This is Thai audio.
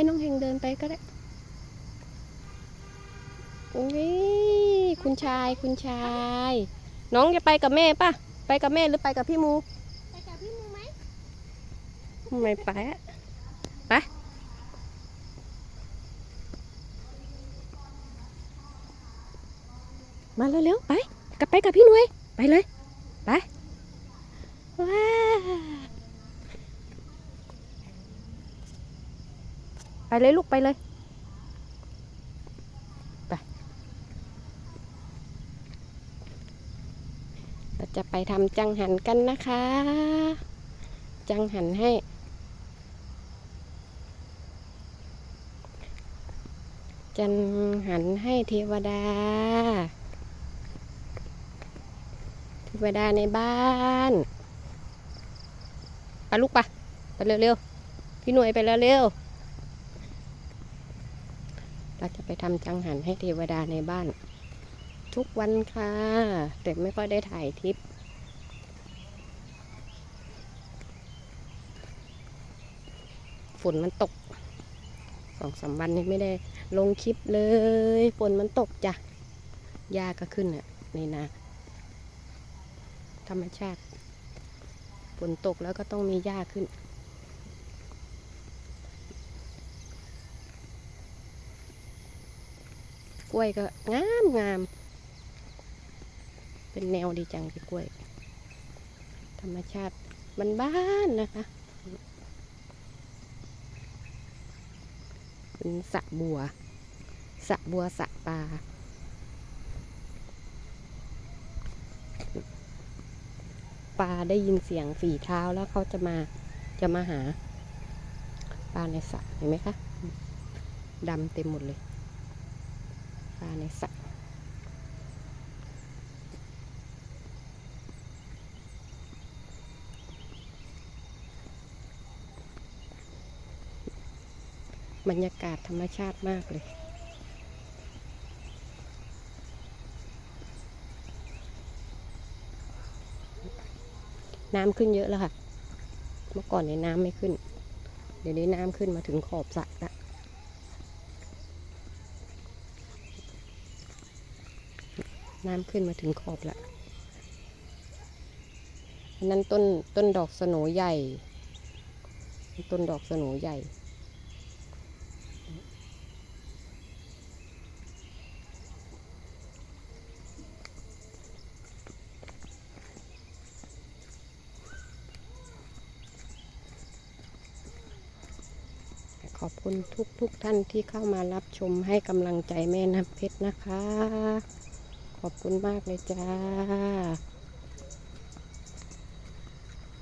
ให้น้องเฮงเดินไปก็ได้โอ้ยคุณชายคุณชาย น้องจะไปกับแม่ป่ะไปกับแม่หรือไปกับพี่มูไปกับพี่มูไหมไม่ไปอะไปมาเร็วๆไปกลับไปกับพี่หนุ่ยไปเลย ไปว้า ไปเลยลูกไปเลย ไป เราจะไปทำจังหันกันนะคะ จังหันให้ จันหันให้เทวดา เทวดาในบ้านไปลูกปะไปเร็วๆ พี่หน่วยไปเร็วๆ เราจะไปทำจังหันให้เทวดาในบ้าน ทุกวันค่ะ แต่ไม่ค่อยได้ถ่ายทริปฝนมันตกสองสามวันนี้ไม่ได้ลงคลิปเลยฝนมันตกจ้ะหญ้าก็ขึ้นอะในนาธรรมชาติฝนตกแล้วก็ต้องมีหญ้าขึ้น กล้วยก็งามงาม เป็นแนวดีจังที่กล้วย ธรรมชาติบ้านๆนะคะ เป็นสระบัวสระบัวสระปลาปลาได้ยินเสียงฝีเท้าแล้วเขาจะมาจะมาหา ปลาในสระเห็นไหมคะดำเต็มหมดเลยาในสระบรรยากาศธรรมชาติมากเลยน้ำขึ้นเยอะแล้วค่ะ เมื่อก่อนในยน้ำไม่ขึ้น เดี๋ยวนี้น้ำขึ้นมาถึงขอบสระละ น้ำขึ้นมาถึงขอบละอันนั้นต้นต้นดอกสโนใหญ่ ต้นดอกสโนใหญ่ ขอบคุณทุกทุกท่านที่เข้ามารับชมให้กำลังใจแม่น้ำเพชรนะคะ ขอบคุณมากเลยจ้า